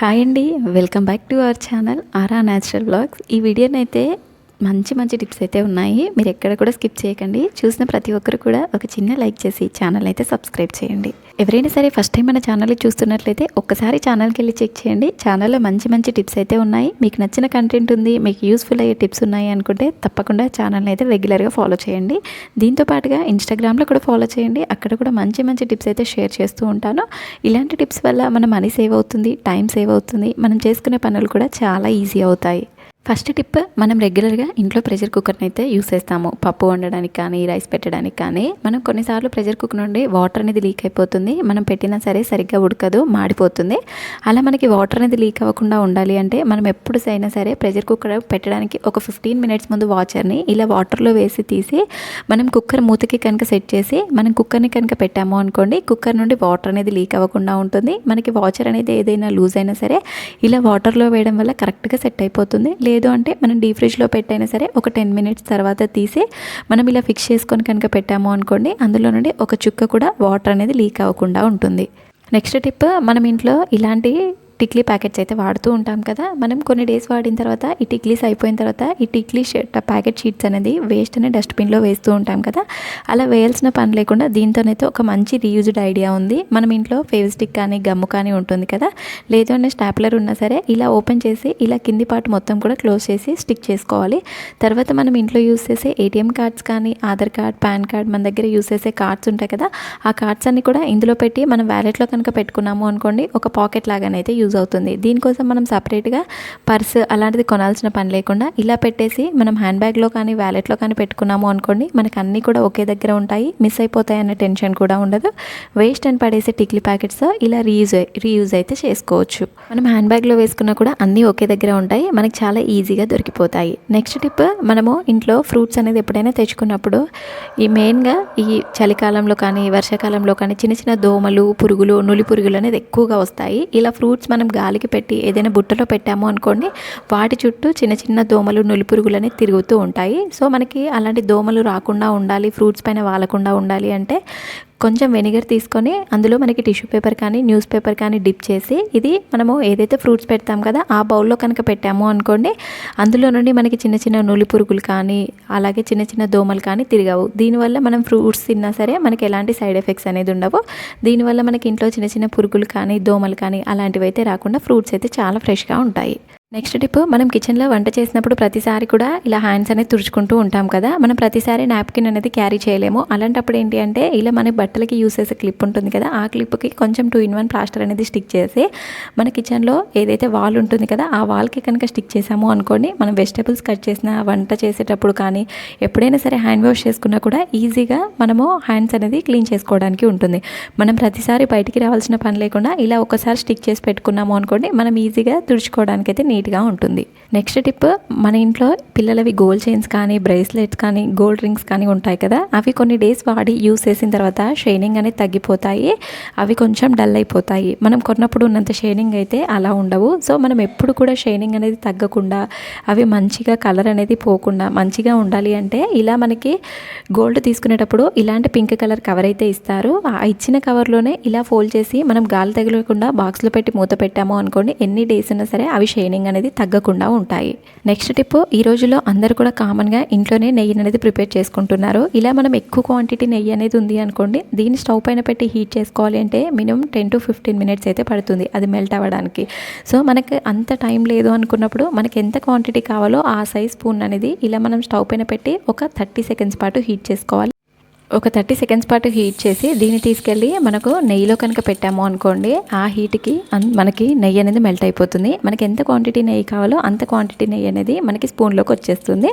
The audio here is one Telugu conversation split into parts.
హాయ్ అండి welcome back to our channel Aara natural blogs. ఈ వీడియోనైతే మంచి మంచి టిప్స్ అయితే ఉన్నాయి. మీరు ఎక్కడ కూడా స్కిప్ చేయకండి. చూసిన ప్రతి ఒక్కరు కూడా ఒక చిన్న లైక్ చేసి ఛానల్ అయితే సబ్స్క్రైబ్ చేయండి. ఎవరైనా సరే ఫస్ట్ టైం మన ఛానల్ చూస్తున్నట్లయితే ఒక్కసారి ఛానల్కి వెళ్ళి చెక్ చేయండి. ఛానల్లో మంచి మంచి టిప్స్ అయితే ఉన్నాయి. మీకు నచ్చిన కంటెంట్ ఉంది మీకు యూస్ఫుల్ అయ్యే టిప్స్ ఉన్నాయి అనుకుంటే తప్పకుండా ఛానల్ని అయితే రెగ్యులర్గా ఫాలో చేయండి. దీంతో పాటుగా ఇన్స్టాగ్రామ్లో కూడా ఫాలో చేయండి. అక్కడ కూడా మంచి మంచి టిప్స్ అయితే షేర్ చేస్తూ ఉంటాను. ఇలాంటి టిప్స్ వల్ల మన మనీ సేవ్ అవుతుంది టైం సేవ్ అవుతుంది. మనం చేసుకునే పనులు కూడా చాలా ఈజీ అవుతాయి. ఫస్ట్ టిప్ మనం రెగ్యులర్గా ఇంట్లో ప్రెషర్ కుక్కర్ని అయితే యూస్ చేస్తాము. పప్పు వండడానికి కానీ రైస్ పెట్టడానికి కానీ. మనం కొన్నిసార్లు ప్రెషర్ కుక్కర్ నుండి వాటర్ అనేది లీక్ అయిపోతుంది. మనం పెట్టినా సరే సరిగ్గా ఉడకదు మాడిపోతుంది. అలా మనకి వాటర్ అనేది లీక్ అవ్వకుండా ఉండాలి అంటే మనం ఎప్పుడు అయినా సరే ప్రెషర్ కుక్కర్ పెట్టడానికి ఒక ఫిఫ్టీన్ మినిట్స్ ముందు వాచర్ని ఇలా వాటర్లో వేసి తీసి మనం కుక్కర్ మూతకి కనుక సెట్ చేసి మనం కుక్కర్ని కనుక పెట్టాము అనుకోండి కుక్కర్ నుండి వాటర్ అనేది లీక్ అవ్వకుండా ఉంటుంది. మనకి వాచర్ అనేది ఏదైనా లూజ్ అయినా సరే ఇలా వాటర్లో వేయడం వల్ల కరెక్ట్గా సెట్ అయిపోతుంది. లేదు అంటే మనం డీప్ ఫ్రిడ్జ్లో పెట్టైనా సరే ఒక టెన్ మినిట్స్ తర్వాత తీసి మనం ఇలా ఫిక్స్ చేసుకొని కనుక పెట్టాము అనుకోండి అందులో నుండి ఒక చుక్క కూడా వాటర్ అనేది లీక్ అవ్వకుండా ఉంటుంది. నెక్స్ట్ టిప్ మనం ఇంట్లో ఇలాంటి టిక్లీ ప్యాకెట్స్ అయితే వాడుతూ ఉంటాం కదా. మనం కొన్ని డేస్ వాడిన తర్వాత ఈ టిక్లీస్ అయిపోయిన తర్వాత ఈ టిక్లీ షీట్ ప్యాకెట్ షీట్స్ అనేది వేస్ట్ అనే డస్ట్బిన్లో వేస్తూ ఉంటాం కదా. అలా వేయాల్సిన పని లేకుండా దీంతోనైతే ఒక మంచి రీయూజ్డ్ ఐడియా ఉంది. మనం ఇంట్లో ఫేవిస్టిక్ కానీ గమ్ము కానీ ఉంటుంది కదా. లేదు అనే స్టాప్లర్ ఉన్నా సరే ఇలా ఓపెన్ చేసి ఇలా కింది పార్ట్ మొత్తం కూడా క్లోజ్ చేసి స్టిక్ చేసుకోవాలి. తర్వాత మనం ఇంట్లో యూస్ చేసే ఏటీఎం కార్డ్స్ కానీ ఆధార్ కార్డ్ పాన్ కార్డ్ మన దగ్గర యూస్ చేసే కార్డ్స్ ఉంటాయి కదా. ఆ కార్డ్స్ అన్ని కూడా ఇందులో పెట్టి మనం వ్యాలెట్లో కనుక పెట్టుకున్నాము అనుకోండి ఒక పాకెట్ లాగానైతే యూజ్ యూజ్ అవుతుంది. దీనికోసం మనం సపరేట్గా పర్స్ అలాంటిది కొనాల్సిన పని లేకుండా ఇలా పెట్టేసి మనం హ్యాండ్ బ్యాగ్లో కానీ వ్యాలెట్లో కానీ పెట్టుకున్నాము అనుకోండి మనకు అన్నీ కూడా ఒకే దగ్గర ఉంటాయి. మిస్ అయిపోతాయి అనే టెన్షన్ కూడా ఉండదు. వేస్ట్ అని పడేసే టిక్లీ ప్యాకెట్స్ ఇలా రీయూజ్ రీయూజ్ అయితే చేసుకోవచ్చు. మనం హ్యాండ్ బ్యాగ్లో వేసుకున్నా కూడా అన్నీ ఒకే దగ్గర ఉంటాయి. మనకి చాలా ఈజీగా దొరికిపోతాయి. నెక్స్ట్ టిప్ మనము ఇంట్లో ఫ్రూట్స్ అనేది ఎప్పుడైనా తెచ్చుకున్నప్పుడు ఈ మెయిన్గా ఈ చలికాలంలో కానీ వర్షాకాలంలో కానీ చిన్న చిన్న దోమలు పురుగులు నులి పురుగులు అనేది ఎక్కువగా వస్తాయి. ఇలా ఫ్రూట్స్ మనం మనం గాలికి పెట్టి ఏదైనా బుట్టలో పెట్టాము అనుకోండి వాటి చుట్టూ చిన్న చిన్న దోమలు నులిపురుగులని అనేవి తిరుగుతూ ఉంటాయి. సో మనకి అలాంటి దోమలు రాకుండా ఉండాలి ఫ్రూట్స్ పైన వాలకుండా ఉండాలి అంటే కొంచెం వెనిగర్ తీసుకొని అందులో మనకి టిష్యూ పేపర్ కానీ న్యూస్ పేపర్ కానీ డిప్ చేసి ఇది మనము ఏదైతే ఫ్రూట్స్ పెడతాం కదా ఆ బౌల్లో కనుక పెట్టాము అనుకోండి అందులో నుండి మనకి చిన్న చిన్న నులి పురుగులు కానీ అలాగే చిన్న చిన్న దోమలు కానీ తిరగవు. దీనివల్ల మనం ఫ్రూట్స్ తిన్నా సరే మనకి ఎలాంటి సైడ్ ఎఫెక్ట్స్ అనేది ఉండవు. దీనివల్ల మనకి ఇంట్లో చిన్న చిన్న పురుగులు కానీ దోమలు కానీ అలాంటివి అయితే రాకుండా ఫ్రూట్స్ అయితే చాలా ఫ్రెష్గా ఉంటాయి. నెక్స్ట్ టిప్ మనం కిచెన్లో వంట చేసినప్పుడు ప్రతిసారి కూడా ఇలా హ్యాండ్స్ అనేది తుడుచుకుంటూ ఉంటాం కదా. మనం ప్రతిసారి నాప్కిన్ అనేది క్యారీ చేయలేము. అలాంటప్పుడు ఏంటి అంటే ఇలా మన బట్టలకి యూస్ చేసే క్లిప్ ఉంటుంది కదా. ఆ క్లిప్కి కొంచెం టూ ఇన్ వన్ ప్లాస్టర్ అనేది స్టిక్ చేసి మన కిచెన్లో ఏదైతే వాల్ ఉంటుంది కదా ఆ వాల్కి కనుక స్టిక్ చేసాము అనుకోండి మనం వెజిటబుల్స్ కట్ చేసిన వంట చేసేటప్పుడు కానీ ఎప్పుడైనా సరే హ్యాండ్ వాష్ చేసుకున్నా కూడా ఈజీగా మనము హ్యాండ్స్ అనేది క్లీన్ చేసుకోవడానికి ఉంటుంది. మనం ప్రతిసారి బయటికి రావాల్సిన పని లేకుండా ఇలా ఒకసారి స్టిక్ చేసి పెట్టుకున్నాము అనుకోండి మనం ఈజీగా తుడుచుకోవడానికి అయితే నీట్గా ఉంటుంది. నెక్స్ట్ టిప్ మన ఇంట్లో పిల్లలవి గోల్డ్ చైన్స్ కానీ బ్రేస్లెట్స్ కానీ గోల్డ్ రింగ్స్ కానీ ఉంటాయి కదా? అవి కొన్ని డేస్ వాడి యూస్ చేసిన తర్వాత షైనింగ్ అనేది తగ్గిపోతాయి. అవి కొంచెం డల్ అయిపోతాయి. మనం కొన్నప్పుడు ఉన్నంత షైనింగ్ అయితే అలా ఉండవు. సో మనం ఎప్పుడు కూడా షైనింగ్ అనేది తగ్గకుండా అవి మంచిగా కలర్ అనేది పోకుండా మంచిగా ఉండాలి అంటే ఇలా మనకి గోల్డ్ తీసుకునేటప్పుడు ఇలాంటి పింక్ కలర్ కవర్ అయితే ఇస్తారు. ఆ ఇచ్చిన కవర్లోనే ఇలా ఫోల్డ్ చేసి మనం గాలి తగలకుండా బాక్స్లో పెట్టి మూత పెట్టాము అనుకోండి ఎన్ని డేస్ ఉన్నా సరే అవి షైనింగ్ అనేది తగ్గకుండా ఉంటాయి. నెక్స్ట్ టిప్ ఈ రోజుల్లో అందరు కూడా కామన్గా ఇంట్లోనే నెయ్యి అనేది ప్రిపేర్ చేసుకుంటున్నారు. ఇలా మనం ఎక్కువ క్వాంటిటీ నెయ్యి అనేది ఉంది అనుకోండి దీన్ని స్టవ్ పైన పెట్టి హీట్ చేసుకోవాలి అంటే minimum ten to fifteen minutes అయితే పడుతుంది అది మెల్ట్ అవ్వడానికి. సో మనకి అంత టైం లేదు అనుకున్నప్పుడు మనకి ఎంత క్వాంటిటీ కావాలో ఆ సైజ్ స్పూన్ అనేది ఇలా మనం స్టవ్ పైన పెట్టి ఒక థర్టీ సెకండ్స్ పాటు హీట్ చేసుకోవాలి. ఒక థర్టీ సెకండ్స్ పాటు హీట్ చేసి దీన్ని తీసుకెళ్ళి మనకు నెయ్యిలో కనుక పెట్టాము అనుకోండి ఆ హీట్కి మనకి నెయ్యి అనేది మెల్ట్ అయిపోతుంది. మనకి ఎంత క్వాంటిటీ నెయ్యి కావాలో అంత క్వాంటిటీ నెయ్యి అనేది మనకి స్పూన్లోకి వచ్చేస్తుంది.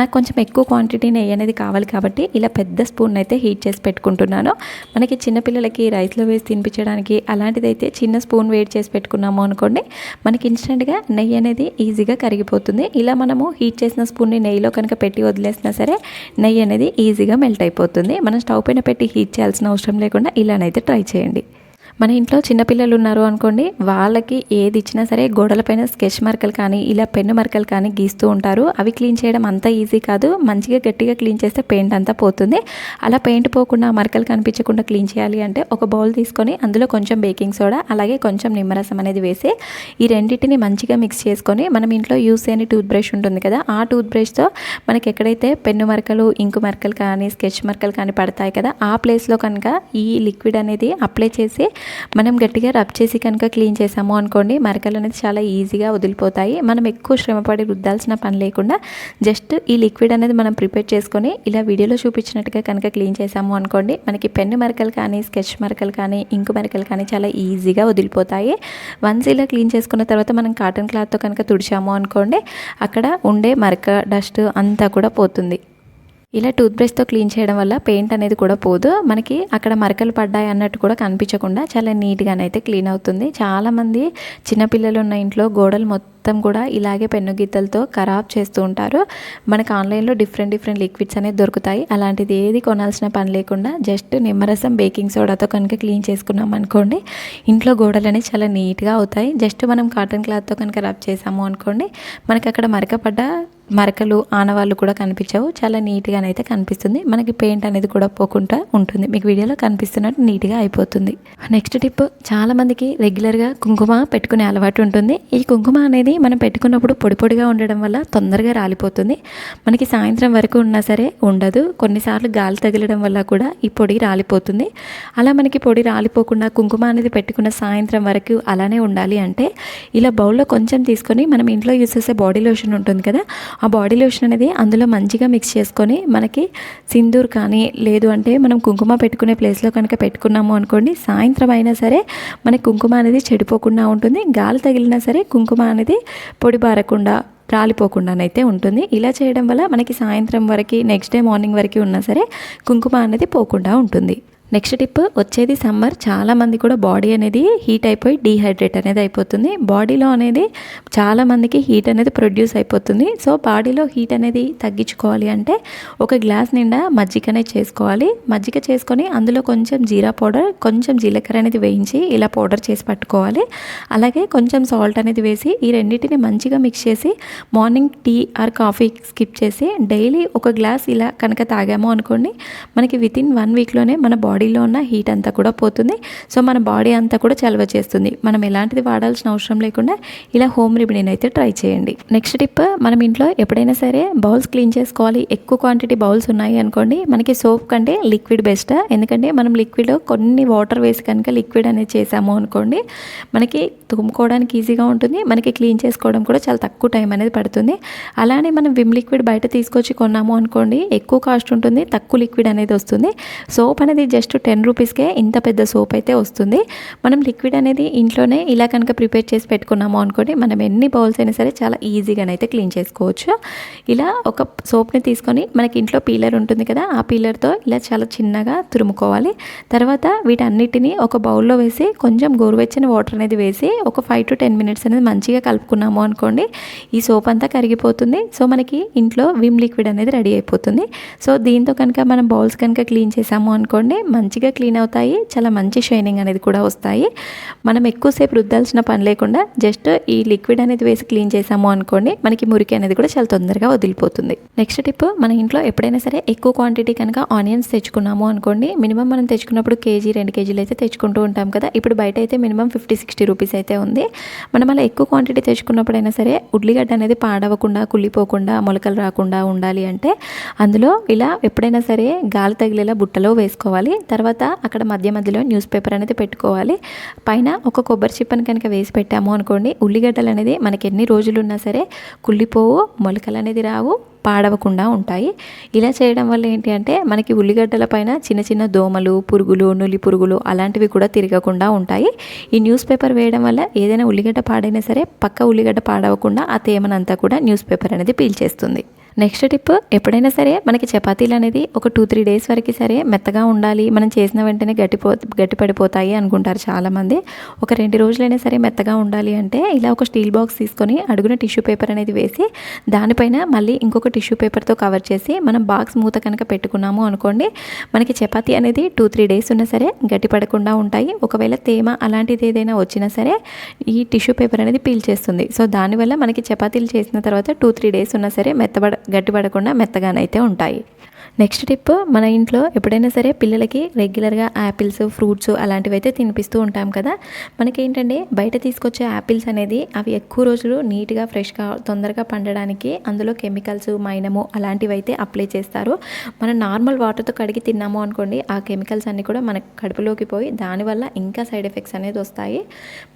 నాకు కొంచెం ఎక్కువ క్వాంటిటీ నెయ్యి అనేది కావాలి కాబట్టి ఇలా పెద్ద స్పూన్ అయితే హీట్ చేసి పెట్టుకుంటున్నాను. మనకి చిన్నపిల్లలకి రైస్లో వేసి తినిపించడానికి అలాంటిదైతే చిన్న స్పూన్ వేడి చేసి పెట్టుకున్నాము అనుకోండి మనకి ఇన్స్టెంట్గా నెయ్యి అనేది ఈజీగా కరిగిపోతుంది. ఇలా మనము హీట్ చేసిన స్పూన్ని నెయ్యిలో కనుక పెట్టి వదిలేసినా సరే నెయ్యి అనేది ఈజీగా మెల్ట్ అయిపోతుంది. మనం స్టవ్ పైన పెట్టి హీట్ చేయాల్సిన అవసరం లేకుండా ఇలానైతే ట్రై చేయండి. మన ఇంట్లో చిన్నపిల్లలు ఉన్నారు అనుకోండి వాళ్ళకి ఏది ఇచ్చినా సరే గోడలపైన స్కెచ్ మరకలు కానీ ఇలా పెన్ను మరకలు కానీ గీస్తూ ఉంటారు. అవి క్లీన్ చేయడం అంత ఈజీ కాదు. మంచిగా గట్టిగా క్లీన్ చేస్తే పెయింట్ అంతా పోతుంది. అలా పెయింట్ పోకుండా మరకలు కనిపించకుండా క్లీన్ చేయాలి అంటే ఒక బౌల్ తీసుకొని అందులో కొంచెం బేకింగ్ సోడా అలాగే కొంచెం నిమ్మరసం అనేది వేసి ఈ రెండింటిని మంచిగా మిక్స్ చేసుకొని మనం ఇంట్లో యూస్ చేయని టూత్ బ్రష్ ఉంటుంది కదా ఆ టూత్ బ్రష్తో మనకి ఎక్కడైతే పెన్ను మరకలు ఇంకు మరకలు కానీ స్కెచ్ మరకలు కానీ పడతాయి కదా ఆ ప్లేస్లో కనుక ఈ లిక్విడ్ అనేది అప్లై చేసి మనం గట్టిగా రబ్ చేసి కనుక క్లీన్ చేసాము అనుకోండి మరకలు అనేది చాలా ఈజీగా వదిలిపోతాయి. మనం ఎక్కువ శ్రమపడి రుద్దాల్సిన పని లేకుండా జస్ట్ ఈ లిక్విడ్ అనేది మనం ప్రిపేర్ చేసుకొని ఇలా వీడియోలో చూపించినట్టుగా కనుక క్లీన్ చేసాము అనుకోండి మనకి పెన్ను మరకలు కానీ స్కెచ్ మరకలు కానీ ఇంకు మరకలు కానీ చాలా ఈజీగా వదిలిపోతాయి. వన్స్ ఇలా క్లీన్ చేసుకున్న తర్వాత మనం కాటన్ క్లాత్తో కనుక తుడిచాము అనుకోండి అక్కడ ఉండే మరక డస్ట్ అంతా కూడా పోతుంది. ఇలా టూత్ బ్రష్తో క్లీన్ చేయడం వల్ల పెయింట్ అనేది కూడా పోదు. మనకి అక్కడ మరకలు పడ్డాయి అన్నట్టు కూడా కనిపించకుండా చాలా నీట్గానైతే క్లీన్ అవుతుంది. చాలామంది చిన్నపిల్లలు ఉన్న ఇంట్లో గోడలు మొత్తం కూడా ఇలాగే పెన్ను గీతలతో ఖరాబ్ చేస్తూ ఉంటారు. మనకు ఆన్లైన్లో డిఫరెంట్ డిఫరెంట్ లిక్విడ్స్ అనేది దొరుకుతాయి. అలాంటిది ఏది కొనాల్సిన పని లేకుండా జస్ట్ నిమ్మరసం బేకింగ్ సోడాతో కనుక క్లీన్ చేసుకున్నాం అనుకోండి ఇంట్లో గోడలు అనేవి చాలా నీట్గా అవుతాయి. జస్ట్ మనం కాటన్ క్లాత్తో కనుక రబ్ చేసాము అనుకోండి మనకి అక్కడ మరకపడ్డ మరకలు ఆనవాళ్ళు కూడా కనిపించవు. చాలా నీట్గానైతే కనిపిస్తుంది. మనకి పెయింట్ అనేది కూడా పోకుండా ఉంటుంది. మీకు వీడియోలో కనిపిస్తున్నట్టు నీట్గా అయిపోతుంది. నెక్స్ట్ టిప్ చాలా మందికి రెగ్యులర్గా కుంకుమ పెట్టుకునే అలవాటు ఉంటుంది. ఈ కుంకుమ అనేది మనం పెట్టుకున్నప్పుడు పొడి పొడిగా ఉండడం వల్ల తొందరగా రాలిపోతుంది. మనకి సాయంత్రం వరకు ఉన్నా సరే ఉండదు. కొన్నిసార్లు గాలి తగిలడం వల్ల కూడా ఈ పొడి రాలిపోతుంది. అలా మనకి పొడి రాలిపోకుండా కుంకుమ అనేది పెట్టుకున్న సాయంత్రం వరకు అలానే ఉండాలి అంటే ఇలా బౌల్లో కొంచెం తీసుకొని మనం ఇంట్లో యూస్ చేసే బాడీ లోషన్ ఉంటుంది కదా ఆ బాడీ లోషన్ అనేది అందులో మంచిగా మిక్స్ చేసుకొని మనకి సింధూర్ కానీ లేదు అంటే మనం కుంకుమ పెట్టుకునే ప్లేస్లో కనుక పెట్టుకున్నాము అనుకోండి సాయంత్రం అయినా సరే మనకి కుంకుమ అనేది చెడిపోకుండా ఉంటుంది. గాలి తగిలినా సరే కుంకుమ అనేది పొడి బారకుండా రాలిపోకుండానైతే ఉంటుంది. ఇలా చేయడం వల్ల మనకి సాయంత్రం వరకు నెక్స్ట్ డే మార్నింగ్ వరకు ఉన్నా సరే కుంకుమ అనేది పోకుండా ఉంటుంది. నెక్స్ట్ టిప్ వచ్చేది సమ్మర్. చాలామంది కూడా బాడీ అనేది హీట్ అయిపోయి డీహైడ్రేట్ అనేది అయిపోతుంది. బాడీలో అనేది చాలామందికి హీట్ అనేది ప్రొడ్యూస్ అయిపోతుంది. సో బాడీలో హీట్ అనేది తగ్గించుకోవాలి అంటే ఒక గ్లాస్ నిండా మజ్జిగ అనేది చేసుకోవాలి. మజ్జిగ చేసుకొని అందులో కొంచెం జీరా పౌడర్ కొంచెం జీలకర్ర అనేది వేయించి ఇలా పౌడర్ చేసి పట్టుకోవాలి. అలాగే కొంచెం సాల్ట్ అనేది వేసి ఈ రెండింటిని మంచిగా మిక్స్ చేసి morning tea or coffee skip చేసి డైలీ ఒక గ్లాస్ ఇలా కనుక తాగాము అనుకోండి మనకి వితిన్ వన్ వీక్లోనే మన బాడీ బాడీలో ఉన్న హీట్ అంతా కూడా పోతుంది. సో మన బాడీ అంతా కూడా చలవ చేస్తుంది. మనం ఎలాంటిది వాడాల్సిన అవసరం లేకుండా ఇలా హోమ్ రెమెడీని అయితే ట్రై చేయండి. నెక్స్ట్ టిప్ మనం ఇంట్లో ఎప్పుడైనా సరే బౌల్స్ క్లీన్ చేసుకోవాలి. ఎక్కువ క్వాంటిటీ బౌల్స్ ఉన్నాయి అనుకోండి మనకి సోప్ కంటే లిక్విడ్ బెస్ట్. ఎందుకంటే మనం లిక్విడ్ కొన్ని వాటర్ వేసి కనుక లిక్విడ్ అనేది చేసాము అనుకోండి మనకి తుమ్ముకోవడానికి ఈజీగా ఉంటుంది. మనకి క్లీన్ చేసుకోవడం కూడా చాలా తక్కువ టైం అనేది పడుతుంది. అలానే మనం విమ్ లిక్విడ్ బయట తీసుకొచ్చి కొన్నాము అనుకోండి ఎక్కువ కాస్ట్ ఉంటుంది తక్కువ లిక్విడ్ అనేది వస్తుంది. సోప్ అనేది జస్ట్ టెన్ రూపీస్కే ఇంత పెద్ద సోప్ అయితే వస్తుంది. మనం లిక్విడ్ అనేది ఇంట్లోనే ఇలా కనుక ప్రిపేర్ చేసి పెట్టుకున్నాము అనుకోండి మనం ఎన్ని బౌల్స్ అయినా సరే చాలా ఈజీగానైతే క్లీన్ చేసుకోవచ్చు. ఇలా ఒక సోప్ని తీసుకొని మనకి ఇంట్లో పీలర్ ఉంటుంది కదా ఆ పీలర్తో ఇలా చాలా చిన్నగా తురుముకోవాలి. తర్వాత వీటన్నిటిని ఒక బౌల్లో వేసి కొంచెం గోరువెచ్చని వాటర్ అనేది వేసి ఒక ఫైవ్ టు టెన్ మినిట్స్ అనేది మంచిగా కలుపుకున్నాము అనుకోండి ఈ సోప్ అంతా కరిగిపోతుంది. సో మనకి ఇంట్లో విమ్ లిక్విడ్ అనేది రెడీ అయిపోతుంది. సో దీంతో కనుక మనం బౌల్స్ కనుక క్లీన్ చేసాము అనుకోండి మంచిగా క్లీన్ అవుతాయి. చాలా మంచి షైనింగ్ అనేది కూడా వస్తాయి. మనం ఎక్కువసేపు రుద్దాల్సిన పని లేకుండా జస్ట్ ఈ లిక్విడ్ అనేది వేసి క్లీన్ చేసాము అనుకోండి మనకి మురికి అనేది కూడా చాలా తొందరగా వదిలిపోతుంది. నెక్స్ట్ టిప్ మన ఇంట్లో ఎప్పుడైనా సరే ఎక్కువ క్వాంటిటీ కనుక ఆనియన్స్ తెచ్చుకున్నాము అనుకోండి మినిమం మనం తెచ్చుకున్నప్పుడు కేజీ రెండు కేజీలు అయితే తెచ్చుకుంటూ ఉంటాం కదా. ఇప్పుడు బయట అయితే మినిమం ఫిఫ్టీ సిక్స్టీ రూపీస్ అయితే ఉంది. మనం అలా ఎక్కువ క్వాంటిటీ తెచ్చుకున్నప్పుడైనా సరే ఉల్లిగడ్డ అనేది పాడవకుండా కుళ్ళిపోకుండా మొలకలు రాకుండా ఉండాలి అంటే అందులో ఇలా ఎప్పుడైనా సరే గాలి తగిలేలా బుట్టలో వేసుకోవాలి. తర్వాత అక్కడ మధ్య మధ్యలో న్యూస్ పేపర్ అనేది పెట్టుకోవాలి. పైన ఒక కొబ్బరి చిప్పని కనుక వేసి పెట్టాము అనుకోండి ఉల్లిగడ్డలు అనేది మనకి ఎన్ని రోజులు ఉన్నా సరే కుళ్ళిపోవు మొలకలు అనేది రావు పాడవకుండా ఉంటాయి. ఇలా చేయడం వల్ల ఏంటి అంటే మనకి ఉల్లిగడ్డల పైన చిన్న చిన్న దోమలు పురుగులు నులి పురుగులు అలాంటివి కూడా తిరగకుండా ఉంటాయి. ఈ న్యూస్ పేపర్ వేయడం వల్ల ఏదైనా ఉల్లిగడ్డ పాడైనా సరే పక్క ఉల్లిగడ్డ పాడవకుండా ఆ తేమనంతా కూడా న్యూస్ పేపర్ అనేది పీల్చేస్తుంది. నెక్స్ట్ టిప్ ఎప్పుడైనా సరే మనకి చపాతీలు అనేది ఒక టూ త్రీ డేస్ వరకు సరే మెత్తగా ఉండాలి. మనం చేసిన వెంటనే గట్టిపో గట్టిపడిపోతాయి అనుకుంటారు చాలామంది. ఒక రెండు రోజులైనా సరే మెత్తగా ఉండాలి అంటే ఇలా ఒక స్టీల్ బాక్స్ తీసుకొని అడుగున టిష్యూ పేపర్ అనేది వేసి దానిపైన మళ్ళీ ఇంకొక టిష్యూ పేపర్తో కవర్ చేసి మనం బాక్స్ మూత కనుక పెట్టుకున్నాము అనుకోండి మనకి చపాతీ అనేది టూ త్రీ డేస్ ఉన్నా సరే గట్టిపడకుండా ఉంటాయి. ఒకవేళ తేమ అలాంటిది ఏదైనా వచ్చినా సరే ఈ టిష్యూ పేపర్ అనేది పీల్ చేస్తుంది. సో దానివల్ల మనకి చపాతీలు చేసిన తర్వాత టూ త్రీ డేస్ ఉన్నా సరే మెత్తబడ గట్టిపడకుండా మెత్తగానైతే ఉంటాయి. నెక్స్ట్ టిప్ మన ఇంట్లో ఎప్పుడైనా సరే పిల్లలకి రెగ్యులర్గా యాపిల్స్ ఫ్రూట్స్ అలాంటివి అయితే తినిపిస్తూ ఉంటాం కదా. మనకి ఏంటంటే బయట తీసుకొచ్చే యాపిల్స్ అనేది అవి ఎక్కువ రోజులు నీట్గా ఫ్రెష్గా తొందరగా పండడానికి అందులో కెమికల్స్ మైనము అలాంటివి అయితే అప్లై చేస్తారు. మనం నార్మల్ వాటర్తో కడిగి తిన్నాము అనుకోండి ఆ కెమికల్స్ అన్నీ కూడా మన కడుపులోకి పోయి దానివల్ల ఇంకా సైడ్ ఎఫెక్ట్స్ అనేది వస్తాయి.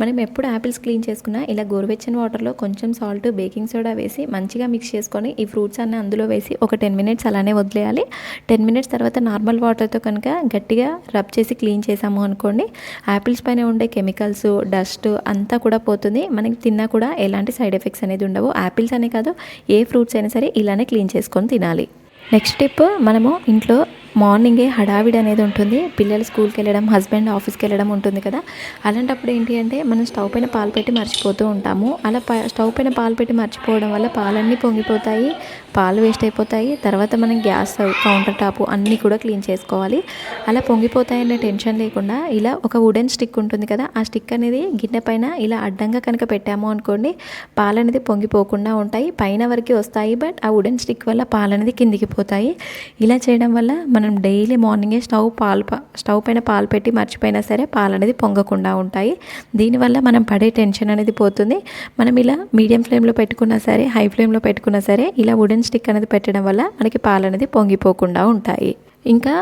మనం ఎప్పుడు యాపిల్స్ క్లీన్ చేసుకున్నా ఇలా గోరువెచ్చని వాటర్లో కొంచెం సాల్ట్ బేకింగ్ సోడా వేసి మంచిగా మిక్స్ చేసుకొని ఈ ఫ్రూట్స్ అన్నీ అందులో వేసి ఒక టెన్ మినిట్స్ అలానే వదిలేయాలి. టెన్ మినిట్స్ తర్వాత నార్మల్ వాటర్తో కనుక గట్టిగా రబ్ చేసి క్లీన్ చేసాము అనుకోండి యాపిల్స్ పైన ఉండే కెమికల్స్ డస్ట్ అంతా కూడా పోతుంది. మనకి తిన్నా కూడా ఎలాంటి సైడ్ ఎఫెక్ట్స్ అనేది ఉండవు. యాపిల్స్ అనే కాదు ఏ ఫ్రూట్స్ అయినా సరే ఇలానే క్లీన్ చేసుకొని తినాలి. నెక్స్ట్ స్టెప్ మనము ఇంట్లో మార్నింగే హడావిడి అనేది ఉంటుంది. పిల్లలు స్కూల్కి వెళ్ళడం హస్బెండ్ ఆఫీస్కి వెళ్ళడం ఉంటుంది కదా. అలాంటప్పుడు ఏంటి అంటే మనం స్టవ్ పైన పాలు పెట్టి మర్చిపోతూ ఉంటాము. అలా ప- స్టవ్ పైన పాలు పెట్టి మర్చిపోవడం వల్ల పాలన్నీ పొంగిపోతాయి పాలు వేస్ట్ అయిపోతాయి. తర్వాత మనం గ్యాస్ కౌంటర్ టాప్ అన్నీ కూడా క్లీన్ చేసుకోవాలి. అలా పొంగిపోతాయనే టెన్షన్ లేకుండా ఇలా ఒక వుడెన్ స్టిక్ ఉంటుంది కదా ఆ స్టిక్ అనేది గిన్నె పైన ఇలా అడ్డంగా కనుక పెట్టాము అనుకోండి పాలు అనేది పొంగిపోకుండా ఉంటాయి. పైన వరకు వస్తాయి బట్ ఆ వుడెన్ స్టిక్ వల్ల పాలు అనేది కిందికి పోతాయి. ఇలా చేయడం వల్ల మనం డైలీ మార్నింగే స్టవ్ పాలు స్టవ్ పైన పాలు పెట్టి మర్చిపోయినా సరే పాలు అనేది పొంగకుండా ఉంటాయి. దీనివల్ల మనం పడే టెన్షన్ అనేది పోతుంది. మనం ఇలా మీడియం ఫ్లేమ్లో పెట్టుకున్నా సరే హై ఫ్లేమ్లో పెట్టుకున్నా సరే ఇలా వుడెన్ స్టిక్ అనేది పెట్టడం వల్ల మనకి పాలు అనేది పొంగిపోకుండా ఉంటాయి. ఇంకా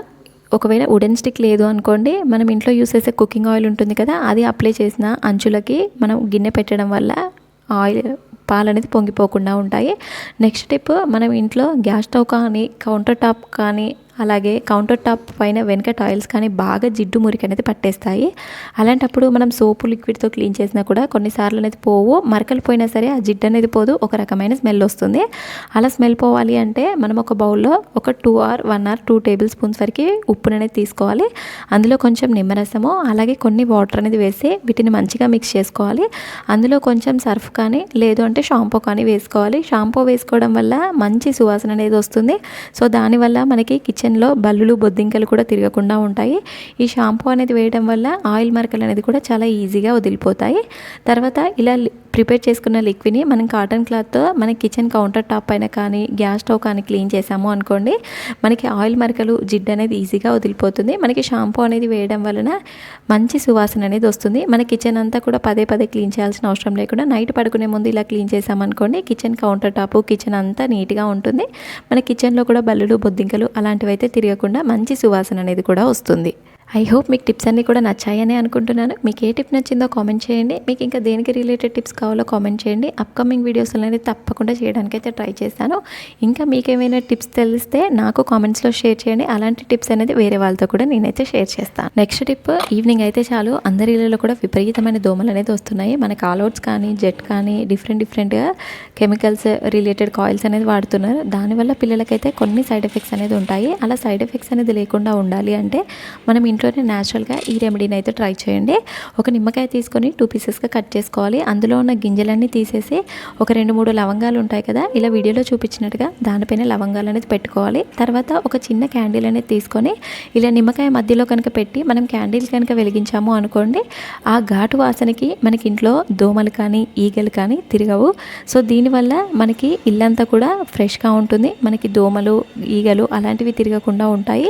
ఒకవేళ వుడెన్ స్టిక్ లేదు అనుకోండి మనం ఇంట్లో యూస్ చేసే కుకింగ్ ఆయిల్ ఉంటుంది కదా అది అప్లై చేసిన అంచులకి మనం గిన్నె పెట్టడం వల్ల ఆయిల్ పాలు అనేది పొంగిపోకుండా ఉంటాయి. నెక్స్ట్ టిప్ మనం ఇంట్లో గ్యాస్ స్టవ్ కానీ కౌంటర్ టాప్ కానీ అలాగే కౌంటర్ టాప్ పైన వెనక టాయిల్స్ కానీ బాగా జిడ్డు మురికి అనేది పట్టేస్తాయి. అలాంటప్పుడు మనం సోపు లిక్విడ్తో క్లీన్ చేసినా కూడా కొన్నిసార్లు అనేది పోవు. మరకలు పోయినా సరే ఆ జిడ్డు అనేది పోదు. ఒక రకమైన స్మెల్ వస్తుంది. అలా స్మెల్ పోవాలి అంటే మనం ఒక బౌల్లో ఒక two or one or two table spoons వరకు ఉప్పును అనేది తీసుకోవాలి. అందులో కొంచెం నిమ్మరసము అలాగే కొన్ని వాటర్ అనేది వేసి వీటిని మంచిగా మిక్స్ చేసుకోవాలి. అందులో కొంచెం సర్ఫ్ కానీ లేదు అంటే షాంపూ కానీ వేసుకోవాలి. షాంపూ వేసుకోవడం వల్ల మంచి సువాసన అనేది వస్తుంది. సో దానివల్ల మనకి కిచెన్ కిచెన్లో బల్లులు బొద్దింకలు కూడా తిరగకుండా ఉంటాయి. ఈ షాంపూ అనేది వేయడం వల్ల ఆయిల్ మరకలు అనేది కూడా చాలా ఈజీగా వదిలిపోతాయి. తర్వాత ఇలా ప్రిపేర్ చేసుకున్న లిక్విడ్ని మనం కాటన్ క్లాత్తో మన కిచెన్ కౌంటర్ టాప్ పైన కానీ గ్యాస్ స్టవ్ కానీ క్లీన్ చేసాము అనుకోండి మనకి ఆయిల్ మరకలు జిడ్డు అనేది ఈజీగా వదిలిపోతుంది. మనకి షాంపూ అనేది వేయడం వలన మంచి సువాసన అనేది వస్తుంది. మన కిచెన్ అంతా కూడా పదే పదే క్లీన్ చేయాల్సిన అవసరం లేకుండా నైట్ పడుకునే ముందు ఇలా క్లీన్ చేసామనుకోండి కిచెన్ కౌంటర్ టాపు కిచెన్ అంతా నీట్గా ఉంటుంది. మన కిచెన్లో కూడా బల్లులు బొద్దింకలు అలాంటివైతే తిరగకుండా మంచి సువాసన అనేది కూడా వస్తుంది. ఐ హోప్ మీకు టిప్స్ అన్నీ కూడా నచ్చాయని అనుకుంటున్నాను. మీకు ఏ టిప్ నచ్చిందో కామెంట్ చేయండి. మీకు ఇంకా దేనికి రిలేటెడ్ టిప్స్ కావాలో కామెంట్ చేయండి. అప్కమింగ్ వీడియోస్ అనేది తప్పకుండా చేయడానికి అయితే ట్రై చేస్తాను. ఇంకా మీకేమైనా టిప్స్ తెలిస్తే నాకు కామెంట్స్లో షేర్ చేయండి. అలాంటి టిప్స్ అనేది వేరే వాళ్ళతో కూడా నేనైతే షేర్ చేస్తాను. నెక్స్ట్ టిప్ ఈవినింగ్ అయితే చాలు. అందరి ఇళ్ళలో కూడా విపరీతమైన దోమలు అనేది వస్తున్నాయి. మన కాలౌట్స్ కానీ జెట్ కానీ డిఫరెంట్ డిఫరెంట్గా కెమికల్స్ రిలేటెడ్ కాయిల్స్ అనేది వాడుతున్నారు. దానివల్ల పిల్లలకైతే కొన్ని సైడ్ ఎఫెక్ట్స్ అనేది ఉంటాయి. అలా సైడ్ ఎఫెక్ట్స్ అనేది లేకుండా ఉండాలి అంటే మనం ఇంట్లోనే న్యాచురల్గా ఈ రెమెడీని అయితే ట్రై చేయండి. ఒక నిమ్మకాయ తీసుకొని టూ పీసెస్గా కట్ చేసుకోవాలి. అందులో ఉన్న గింజలన్నీ తీసేసి ఒక రెండు మూడు లవంగాలు ఉంటాయి కదా ఇలా వీడియోలో చూపించినట్టుగా దానిపైన లవంగాలు అనేది పెట్టుకోవాలి. తర్వాత ఒక చిన్న క్యాండిల్ అనేది తీసుకొని ఇలా నిమ్మకాయ మధ్యలో కనుక పెట్టి మనం క్యాండిల్ కనుక వెలిగించాము అనుకోండి ఆ ఘాటు వాసనకి మనకి ఇంట్లో దోమలు కానీ ఈగలు కానీ తిరగవు. సో దీనివల్ల మనకి ఇల్లంతా కూడా ఫ్రెష్గా ఉంటుంది. మనకి దోమలు ఈగలు అలాంటివి తిరగకుండా ఉంటాయి.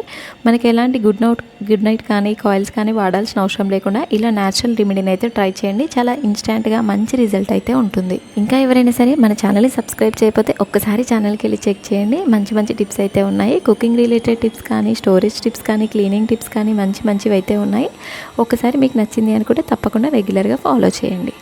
మనకి ఎలాంటి గుడ్ నైట్ గుడ్ నైట్ కానీ కాయిల్స్ కానీ వాడాల్సిన అవసరం లేకుండా ఇలా న్యాచురల్ రెమెడీని అయితే ట్రై చేయండి. చాలా ఇన్స్టాంట్గా మంచి రిజల్ట్ అయితే ఉంటుంది. ఇంకా ఎవరైనా సరే మన ఛానల్ని సబ్స్క్రైబ్ చేయకపోతే ఒక్కసారి ఛానల్కి వెళ్ళి చెక్ చేయండి. మంచి మంచి టిప్స్ అయితే ఉన్నాయి. కుకింగ్ రిలేటెడ్ టిప్స్ కానీ స్టోరేజ్ టిప్స్ కానీ క్లీనింగ్ టిప్స్ కానీ మంచి మంచివి అయితే ఉన్నాయి. ఒక్కసారి మీకు నచ్చింది అనుకుంటే తప్పకుండా రెగ్యులర్గా ఫాలో చేయండి.